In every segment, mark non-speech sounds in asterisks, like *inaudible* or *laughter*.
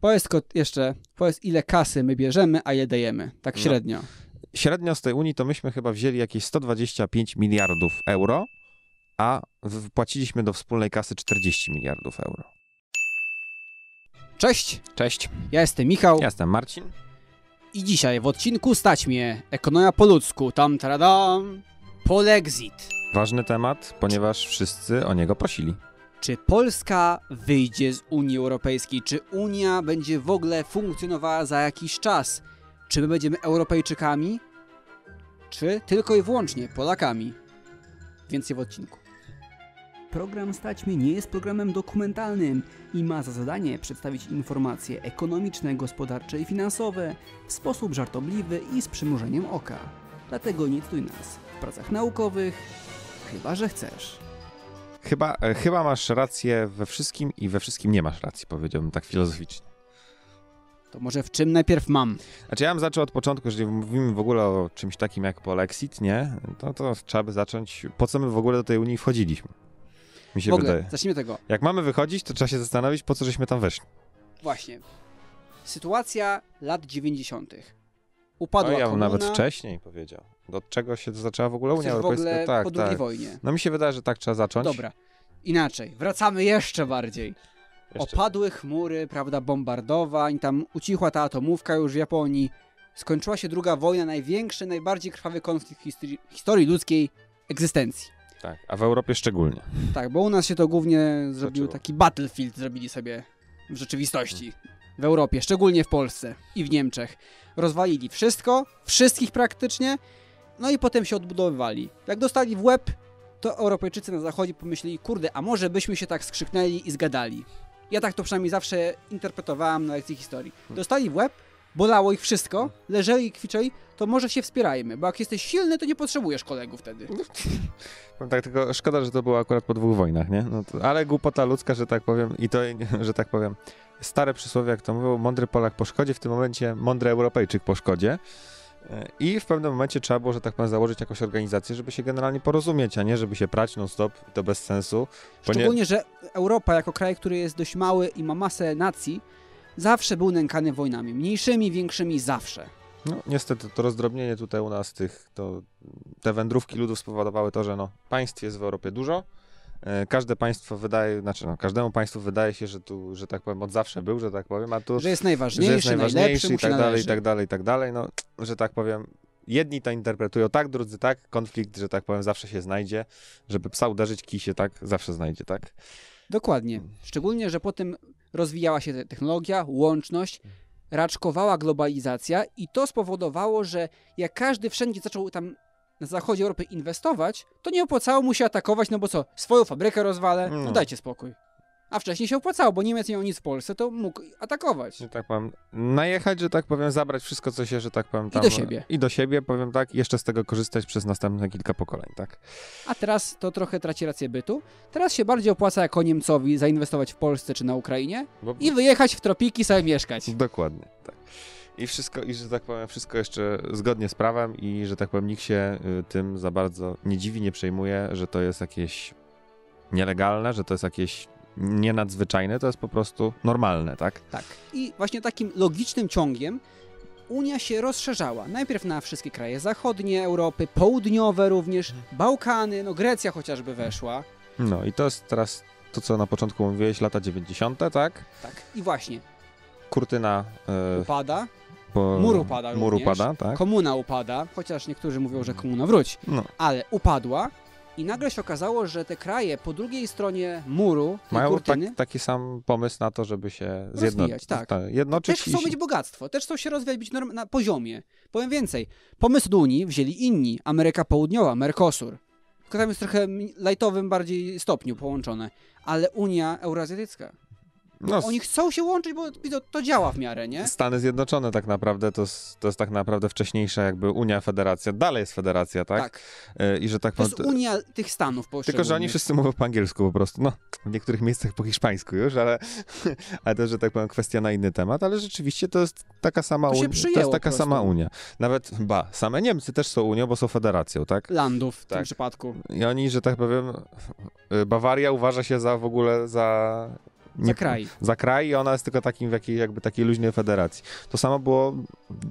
Powiedz jeszcze, powiedz ile kasy my bierzemy, a ile dajemy. Tak No. średnio. Średnio z tej Unii to myśmy chyba wzięli jakieś 125 miliardów euro, a wpłaciliśmy do wspólnej kasy 40 miliardów euro. Cześć, Cześć, ja jestem Michał ja jestem Marcin. i dzisiaj w odcinku Stać mnie, ekonomia po ludzku, tam taradam, polexit. Ważny temat, ponieważ wszyscy o niego prosili. Czy Polska wyjdzie z Unii Europejskiej? Czy Unia będzie w ogóle funkcjonowała za jakiś czas? Czy my będziemy Europejczykami? Czy tylko i wyłącznie Polakami? Więcej w odcinku. Program Stać nie jest programem dokumentalnym i ma za zadanie przedstawić informacje ekonomiczne, gospodarcze i finansowe w sposób żartobliwy i z przymrużeniem oka. Dlatego nie cytuj nas w pracach naukowych, chyba że chcesz. Chyba, e, chyba masz rację we wszystkim i we wszystkim nie masz racji, powiedziałbym tak filozoficznie. To może w czym najpierw mam? Znaczy ja bym zaczął od początku, jeżeli mówimy w ogóle o czymś takim jak polexit, nie? To, to trzeba by zacząć, po co my w ogóle do tej Unii wchodziliśmy. Mi się w ogóle, wydaje. zacznijmy tego. Jak mamy wychodzić, to trzeba się zastanowić, po co żeśmy tam weszli. Właśnie. Sytuacja lat 90. Upadła No ja bym komuna, nawet wcześniej powiedział. Od czego się zaczęła w ogóle Unia Europejska? ogóle tak, po II tak. wojnie. No mi się wydaje, że tak trzeba zacząć. Dobra. Inaczej, wracamy jeszcze bardziej. Jeszcze. Opadły chmury, prawda, bombardowań, tam ucichła ta atomówka już w Japonii. Skończyła się druga wojna, największy, najbardziej krwawy konflikt w historii, historii ludzkiej egzystencji. Tak, a w Europie szczególnie. Tak, bo u nas się to głównie zrobił taki battlefield, zrobili sobie w rzeczywistości. W Europie, szczególnie w Polsce i w Niemczech. Rozwalili wszystko, wszystkich praktycznie, no i potem się odbudowywali. Jak dostali w łeb, to Europejczycy na zachodzie pomyśleli, kurde, a może byśmy się tak skrzyknęli i zgadali. Ja tak to przynajmniej zawsze interpretowałem na lekcji historii. Dostali w łeb, bolało ich wszystko, leżeli i kwiczeli, to może się wspierajmy, bo jak jesteś silny, to nie potrzebujesz kolegów wtedy. Powiem Tak, tylko szkoda, że to było akurat po dwóch wojnach, nie? No to, ale głupota ludzka, że tak powiem, i to, że tak powiem, stare przysłowie, jak to mówią, mądry Polak po szkodzie, w tym momencie mądry Europejczyk po szkodzie. E, I w pewnym momencie trzeba było, że tak powiem, założyć jakąś organizację, żeby się generalnie porozumieć, a nie żeby się prać non-stop i to bez sensu. Bo nie- Szczególnie, że Europa jako kraj, który jest dość mały i ma masę nacji, zawsze był nękany wojnami. Mniejszymi, większymi, zawsze. No, niestety to rozdrobnienie tutaj u nas tych, to te wędrówki ludów spowodowały to, że no, państw jest w Europie dużo. E, Każde państwo wydaje, znaczy no, każdemu państwu wydaje się, że tu, że tak powiem, od zawsze był, że tak powiem, a tu Że jest że najważniejszy, jest najważniejszy i tak dalej, należy. i tak dalej, i tak dalej. No, że tak powiem, jedni to interpretują tak, drudzy tak. Konflikt, że tak powiem, zawsze się znajdzie. Żeby psa uderzyć, kij się tak, zawsze znajdzie, tak? Dokładnie. Szczególnie, że potem rozwijała się te- technologia, łączność, raczkowała globalizacja i to spowodowało, że jak każdy wszędzie zaczął tam na zachodzie Europy inwestować, to nie opłacało mu się atakować, no bo co, swoją fabrykę rozwalę, no No. dajcie spokój. A wcześniej się opłacało, bo Niemiec nie miał nic w Polsce, to mógł atakować. Że tak powiem, najechać, że tak powiem, zabrać wszystko, co się, że tak powiem, tam... do siebie. I do siebie, powiem tak, i jeszcze z tego korzystać przez następne kilka pokoleń, tak? A teraz to trochę traci rację bytu. Teraz się bardziej opłaca jako Niemcowi zainwestować w Polsce czy na Ukrainie Bo... i wyjechać w tropiki sobie mieszkać. Dokładnie, tak. I wszystko, i że tak powiem, wszystko jeszcze zgodnie z prawem i że tak powiem, nikt się y, tym za bardzo nie dziwi, nie przejmuje, że to jest jakieś nielegalne, że to jest jakieś nienadzwyczajne, to jest po prostu normalne, tak? Tak. I właśnie takim logicznym ciągiem Unia się rozszerzała. Najpierw na wszystkie kraje zachodnie Europy, południowe również, Bałkany, no Grecja chociażby weszła. No i to jest teraz to, co na początku mówiłeś, lata 90., tak? Tak. I właśnie, Kurtyna y, upada, po... mur upada Mur również. upada, tak? komuna upada, chociaż niektórzy mówią, że komuna wróci, No, ale upadła i nagle się okazało, że te kraje po drugiej stronie muru, mają kurtyny, tak, taki sam pomysł na to, żeby się zjednoczyć. tak. jednoczyć Też chcą i- mieć bogactwo, też chcą się rozwijać, być na poziomie. Powiem więcej, pomysł do Unii wzięli inni, Ameryka Południowa, Mercosur. Tylko tam jest trochę m- lajtowym bardziej stopniu połączone, ale Unia Eurazjatycka. No, Oni chcą się łączyć, bo to, to działa w miarę, nie? Stany Zjednoczone tak naprawdę to, to jest tak naprawdę wcześniejsza jakby Unia, Federacja, dalej jest Federacja, tak? Y, I że tak To jest Unia tych Stanów Tylko, że oni wszyscy mówią po angielsku po prostu. No, w niektórych miejscach po hiszpańsku już, ale, *laughs* ale to, że tak powiem, kwestia na inny temat, ale rzeczywiście to jest taka sama Unia. To jest taka sama. Unia. Nawet, ba, same Niemcy też są Unią, bo są federacją, tak? Landów w tym Tak. przypadku. I oni, że tak powiem, y, Bawaria uważa się za w ogóle za Za kraj. za kraj i ona jest tylko takim w jakiej, jakby takiej luźnej federacji. To samo było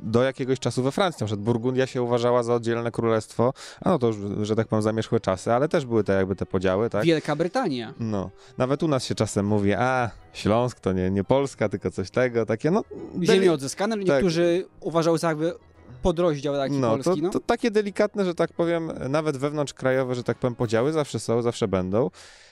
do jakiegoś czasu we Francji. Na przykład Burgundia się uważała za oddzielne królestwo, a no to już, że tak powiem, zamierzchłe czasy, ale też były te jakby te podziały, tak? Wielka Brytania. No, nawet u nas się czasem mówi, a Śląsk to nie, nie Polska, tylko coś tego, takie no... Ziemie odzyskane, niektórzy uważały za jakby podrozdział taki no, to, Polski, no. to takie delikatne, że tak powiem, nawet wewnątrzkrajowe, że tak powiem, podziały zawsze są, zawsze będą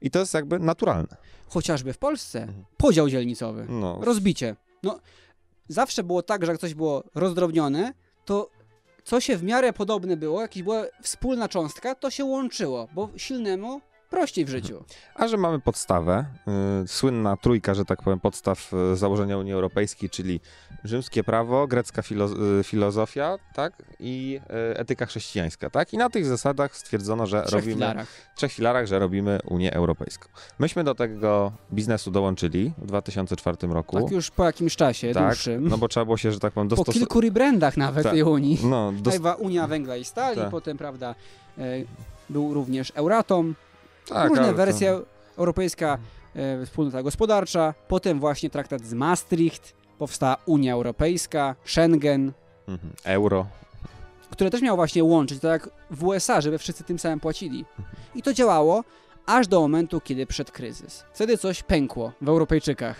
i to jest jakby naturalne. Chociażby w Polsce. Mhm. Podział dzielnicowy. No, Rozbicie. No, zawsze było tak, że jak coś było rozdrobnione, to co się w miarę podobne było, jakaś była wspólna cząstka, to się łączyło, bo silnemu prościej w życiu. A że mamy podstawę, y, słynna trójka, że tak powiem, podstaw y, założenia Unii Europejskiej, czyli rzymskie prawo, grecka filo- y, filozofia, tak, i y, etyka chrześcijańska, tak, i na tych zasadach stwierdzono, że trzech robimy filarach. trzech filarach, że robimy Unię Europejską. Myśmy do tego biznesu dołączyli w 2004 roku. Tak już po jakimś czasie Tak, dłuższym. no bo trzeba było się, że tak powiem, po dostosować. kilku rebrandach nawet Tak. tej Unii. No, *laughs* dos- Najwa Unia Węgla i Stali, Tak. potem, prawda, e, był również Euratom, tak, różne ale to- europejska e, wspólnota gospodarcza, potem właśnie traktat z Maastricht, powstała Unia Europejska, Schengen, Mhm. Euro. które też miało właśnie łączyć, tak jak w USA, żeby wszyscy tym samym płacili. I to działało aż do momentu, kiedy przyszedł kryzys. Wtedy coś pękło w Europejczykach.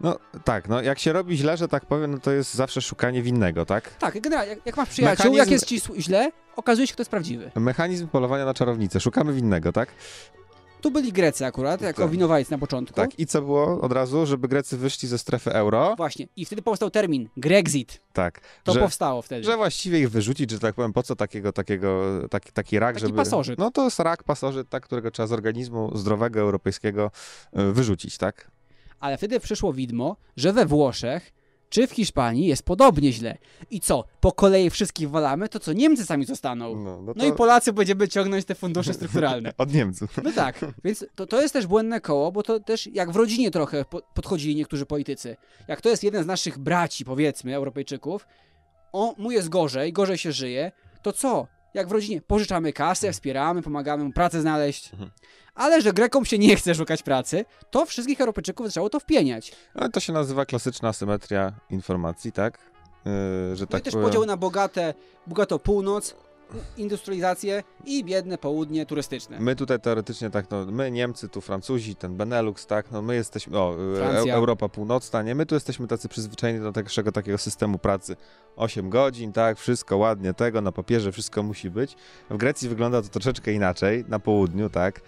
No tak, no jak się robi źle, że tak powiem, no to jest zawsze szukanie winnego, tak? Tak, generalnie, jak, jak masz przyjaciół, Mechanizm- jak jest ci źle, okazuje się, kto jest prawdziwy. Mechanizm polowania na czarownicę. Szukamy winnego, tak? Tu byli Grecy akurat, jako Tak. winowajcy na początku. Tak. I co było od razu? Żeby Grecy wyszli ze strefy euro. Właśnie. I wtedy powstał termin Grexit. Tak. To że, powstało wtedy. że właściwie ich wyrzucić, że tak powiem, po co takiego, takiego, taki, taki rak, Taki żeby... pasożyt. No to jest rak, pasożyt, tak, którego trzeba z organizmu zdrowego, europejskiego y, wyrzucić, tak? Ale wtedy przyszło widmo, że we Włoszech czy w Hiszpanii jest podobnie źle. I co? Po kolei wszystkich walamy, to co Niemcy sami zostaną. No, no, No i Polacy będziemy ciągnąć te fundusze *laughs* strukturalne. Od Niemców. No tak, więc to, to jest też błędne koło, bo to też jak w rodzinie trochę po, podchodzili niektórzy politycy. Jak to jest jeden z naszych braci, powiedzmy, Europejczyków, on, mu jest gorzej, gorzej się żyje, to co? Jak w rodzinie, pożyczamy kasę, wspieramy, pomagamy mu pracę znaleźć. Mhm. Ale że Grekom się nie chce szukać pracy, to wszystkich Europejczyków zaczęło to wpieniać. Ale to się nazywa klasyczna asymetria informacji, tak? Yy, że No tak i też powiem... podział na bogate, bogato północ, industrializację i biedne południe turystyczne. My tutaj teoretycznie tak, no my Niemcy, tu Francuzi, ten Benelux, tak, no my jesteśmy, o, e. Europa Północna, nie, my tu jesteśmy tacy przyzwyczajeni do tego takiego systemu pracy. 8 godzin, tak, wszystko ładnie, tego, na papierze wszystko musi być. W Grecji wygląda to troszeczkę inaczej, na południu, tak,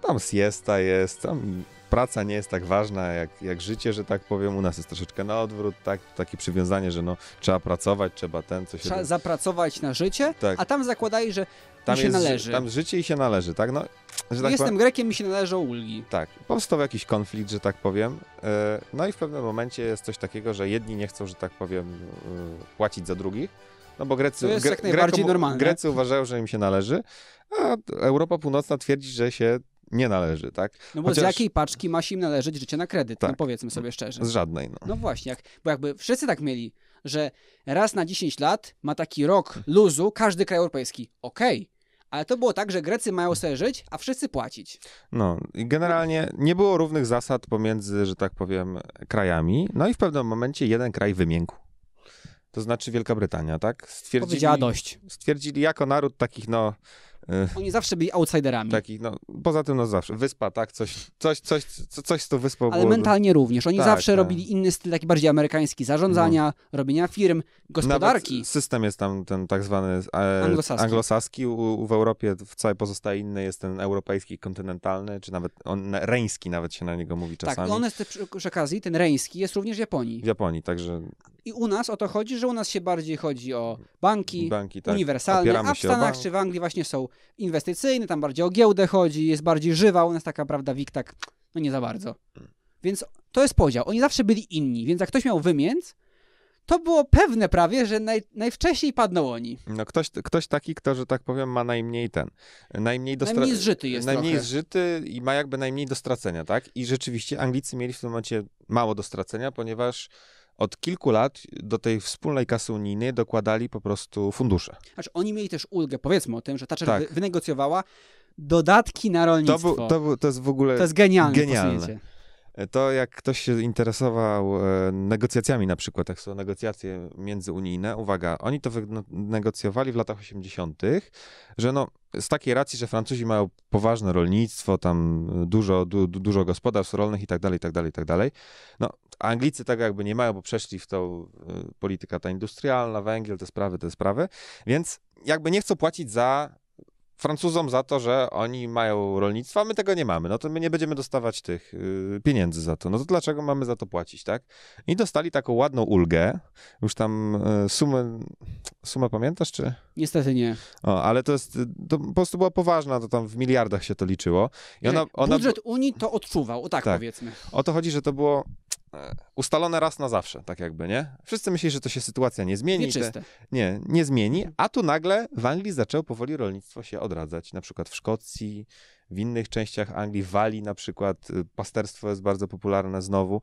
tam siesta jest, tam praca nie jest tak ważna jak, jak życie, że tak powiem, u nas jest troszeczkę na odwrót, tak, takie przywiązanie, że no trzeba pracować, trzeba ten, coś... Trzeba zapracować na życie, Tak. a tam zakładali, że tam się jest, ży- należy. Tam życie i się należy, tak, no, tak Jestem powiem, Grekiem, mi się należą ulgi. Tak, powstał jakiś konflikt, że tak powiem. e, No i w pewnym momencie jest coś takiego, że jedni nie chcą, że tak powiem, e, płacić za drugich. No bo Grecy, To jest jak najbardziej normalne. Grecy uważają, że im się należy, a Europa Północna twierdzi, że się nie należy, tak? No bo Chociaż- z jakiej paczki ma się im należeć życie na kredyt? No Tak. powiedzmy sobie szczerze. Z żadnej, no. No właśnie, jak, bo jakby wszyscy tak mieli, że raz na 10 lat ma taki rok luzu każdy kraj europejski. Okej. Ale to było tak, że Grecy mają sobie żyć, a wszyscy płacić. No i generalnie nie było równych zasad pomiędzy, że tak powiem, krajami. No i w pewnym momencie jeden kraj wymiękł. To znaczy Wielka Brytania, tak? Stwierdzili, Powiedziała dość. stwierdzili jako naród takich, no, Oni zawsze byli outsiderami. Takich, no, poza tym, no zawsze, wyspa, tak, coś, coś, coś, co- coś z tą wyspą Ale było. mentalnie również. Oni Tak, zawsze tak. robili inny styl, taki bardziej amerykański zarządzania, robienia firm, gospodarki. Nawet system jest tam ten tak zwany e, Anglosaski. anglosaski. U, u, w Europie, w całej pozostałej innej jest ten europejski, kontynentalny, czy nawet on, reński nawet się na niego mówi Tak, czasami. i on jest przy, przy okazji, ten reński jest również w Japonii. W Japonii, także I u nas o to chodzi, że u nas się bardziej chodzi o banki, banki, tak, uniwersalne, opieramy a w Stanach czy w Anglii właśnie są inwestycyjne, tam bardziej o giełdę chodzi, jest bardziej żywa, u nas taka prawda WIG tak, no nie za bardzo. Więc to jest podział. Oni zawsze byli inni, więc jak ktoś miał wymięc, to było pewne prawie, że naj, najwcześniej padną oni. No ktoś, ktoś taki, kto, że tak powiem, ma najmniej ten, najmniej do Najmniej zżyty jest Najmniej trochę. zżyty i ma jakby najmniej do stracenia, tak? I rzeczywiście Anglicy mieli w tym momencie mało do stracenia, ponieważ od kilku lat do tej wspólnej kasy unijnej dokładali po prostu fundusze. Znaczy oni mieli też ulgę, powiedzmy o tym, że Thatcher Tak. wy, wynegocjowała dodatki na To, rolnictwo. był, to, był, to jest w ogóle... To jest genialne, Genialne. To jak ktoś się interesował e, negocjacjami na przykład, jak są negocjacje międzyunijne, uwaga, oni to wynegocjowali w latach 80., że no z takiej racji, że Francuzi mają poważne rolnictwo, tam dużo, du, dużo gospodarstw rolnych i tak dalej, i tak dalej, i tak dalej. No, Anglicy tego jakby nie mają, bo przeszli w tą y, polityka ta industrialna, węgiel, te sprawy, te sprawy, więc jakby nie chcą płacić za Francuzom za to, że oni mają rolnictwo, a my tego nie mamy. No to my nie będziemy dostawać tych y, pieniędzy za to. No to dlaczego mamy za to płacić, tak? I dostali taką ładną ulgę. Już tam y, sumę, sumę pamiętasz, czy? Niestety nie. O, ale to jest, to po prostu była poważna, to tam w miliardach się to liczyło. I ona, ona, Budżet Unii to odczuwał, o tak, Tak. powiedzmy. o to chodzi, że to było ustalone raz na zawsze, tak jakby, nie? Wszyscy myśleli, że to się sytuacja nie zmieni. te-. Nie, nie zmieni, a tu nagle w Anglii zaczęło powoli rolnictwo się odradzać. Na przykład w Szkocji, w innych częściach Anglii, w Walii na przykład, y, pasterstwo jest bardzo popularne znowu.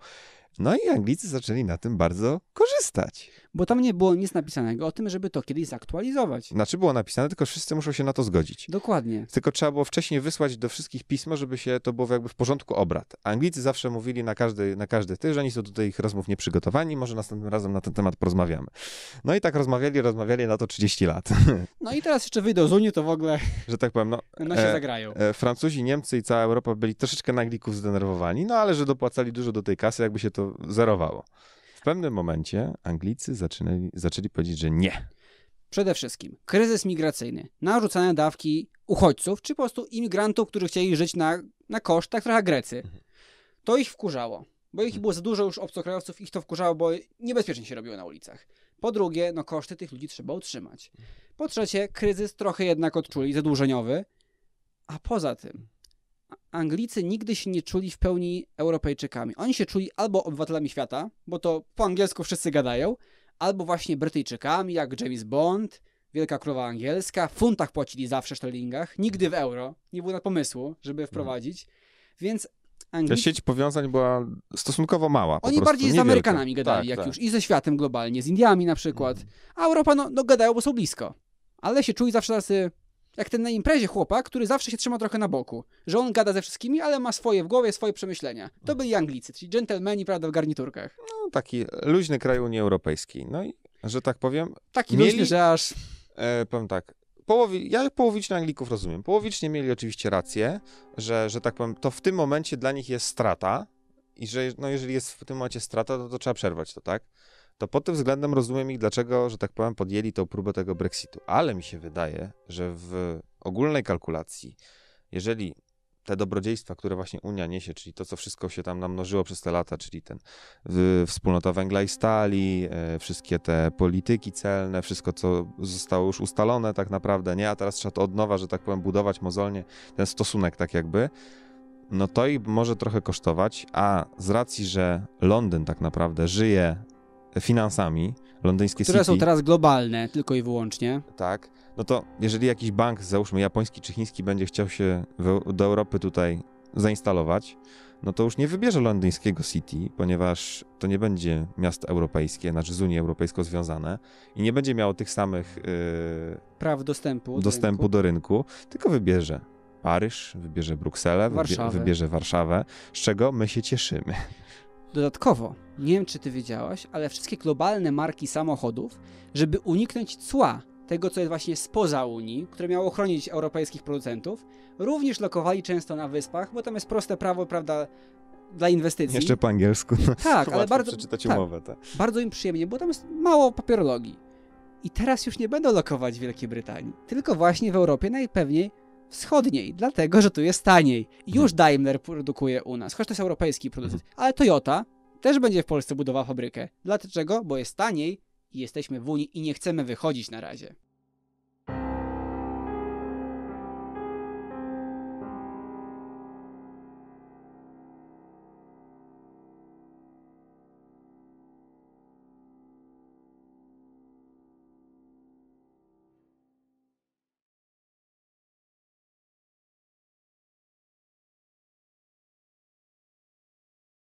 No i Anglicy zaczęli na tym bardzo korzystać. Bo tam nie było nic napisanego o tym, żeby to kiedyś zaktualizować. Znaczy było napisane, tylko wszyscy muszą się na to zgodzić. Dokładnie. Tylko trzeba było wcześniej wysłać do wszystkich pismo, żeby się to było jakby w porządku obrad. Anglicy zawsze mówili na każdy, na każdy ty, że oni są do tych rozmów nieprzygotowani, może następnym razem na ten temat porozmawiamy. No i tak rozmawiali, rozmawiali na to 30 lat, *laughs* No i teraz jeszcze wyjdą z Unii, to w ogóle że tak powiem, no no się E, zagrają. E, Francuzi, Niemcy i cała Europa byli troszeczkę na Anglików zdenerwowani, no ale że dopłacali dużo do tej kasy, jakby się to zerowało. W pewnym momencie Anglicy zaczynali, zaczęli powiedzieć, że nie. Przede wszystkim kryzys migracyjny, narzucane dawki uchodźców, czy po prostu imigrantów, którzy chcieli żyć na, na koszt, tak trochę Grecy. To ich wkurzało, bo ich było za dużo już obcokrajowców, ich to wkurzało, bo niebezpiecznie się robiło na ulicach. Po drugie, no koszty tych ludzi trzeba utrzymać. Po trzecie, kryzys trochę jednak odczuli, zadłużeniowy. A poza tym, Anglicy nigdy się nie czuli w pełni Europejczykami. Oni się czuli albo obywatelami świata, bo to po angielsku wszyscy gadają, albo właśnie Brytyjczykami, jak James Bond, Wielka Królowa Angielska. W funtach płacili zawsze w sztelingach, nigdy w euro. Nie było na pomysłu, żeby wprowadzić. Więc Ta Anglicy... sieć powiązań była stosunkowo mała. Oni bardziej z niewielka. Amerykanami gadali, Tak, jak tak. już, i ze światem globalnie, z Indiami na przykład. A Europa, no, no gadają, bo są blisko. Ale się czuli zawsze tacy, jak ten na imprezie chłopak, który zawsze się trzyma trochę na boku. Że on gada ze wszystkimi, ale ma swoje w głowie, swoje przemyślenia. To byli Anglicy, czyli dżentelmeni, prawda, w garniturkach. No, taki luźny kraj Unii Europejskiej. No i, że tak powiem, Taki Mieli- luźny, że aż... e, powiem tak, połowi, ja połowicznie Anglików rozumiem. Połowicznie mieli oczywiście rację, że, że tak powiem, to w tym momencie dla nich jest strata i że no, jeżeli jest w tym momencie strata, to, to trzeba przerwać to, tak? To pod tym względem rozumiem ich, dlaczego, że tak powiem, podjęli tą próbę tego Brexitu. Ale mi się wydaje, że w ogólnej kalkulacji, jeżeli te dobrodziejstwa, które właśnie Unia niesie, czyli to, co wszystko się tam namnożyło przez te lata, czyli ten wspólnota węgla i stali, e, wszystkie te polityki celne, wszystko, co zostało już ustalone tak naprawdę, nie? A teraz trzeba to od nowa, że tak powiem, budować mozolnie, ten stosunek tak jakby, no to i może trochę kosztować, a z racji, że Londyn tak naprawdę żyje finansami, londyńskie Które City, są teraz globalne, tylko i wyłącznie. tak, no to jeżeli jakiś bank, załóżmy japoński czy chiński, będzie chciał się w, do Europy tutaj zainstalować, no to już nie wybierze londyńskiego City, ponieważ to nie będzie miasto europejskie, znaczy z Unią Europejską związane i nie będzie miało tych samych yy, Praw dostępu. do dostępu rynku. do rynku, tylko wybierze Paryż, wybierze Brukselę, Warszawę. wybierze Warszawę, z czego my się cieszymy. Dodatkowo, nie wiem czy ty wiedziałaś, ale wszystkie globalne marki samochodów, żeby uniknąć cła, tego co jest właśnie spoza Unii, które miało chronić europejskich producentów, również lokowali często na wyspach, bo tam jest proste prawo, prawda, dla inwestycji. Jeszcze po angielsku. No, tak, ale bardzo, przeczytać tak, umowę. Tak. bardzo im przyjemnie, bo tam jest mało papierologii. I teraz już nie będą lokować w Wielkiej Brytanii, tylko właśnie w Europie najpewniej wschodniej, dlatego że tu jest taniej. Już Daimler produkuje u nas, choć to jest europejski producent, ale Toyota też będzie w Polsce budowała fabrykę. Dlaczego? Bo jest taniej i jesteśmy w Unii i nie chcemy wychodzić na razie.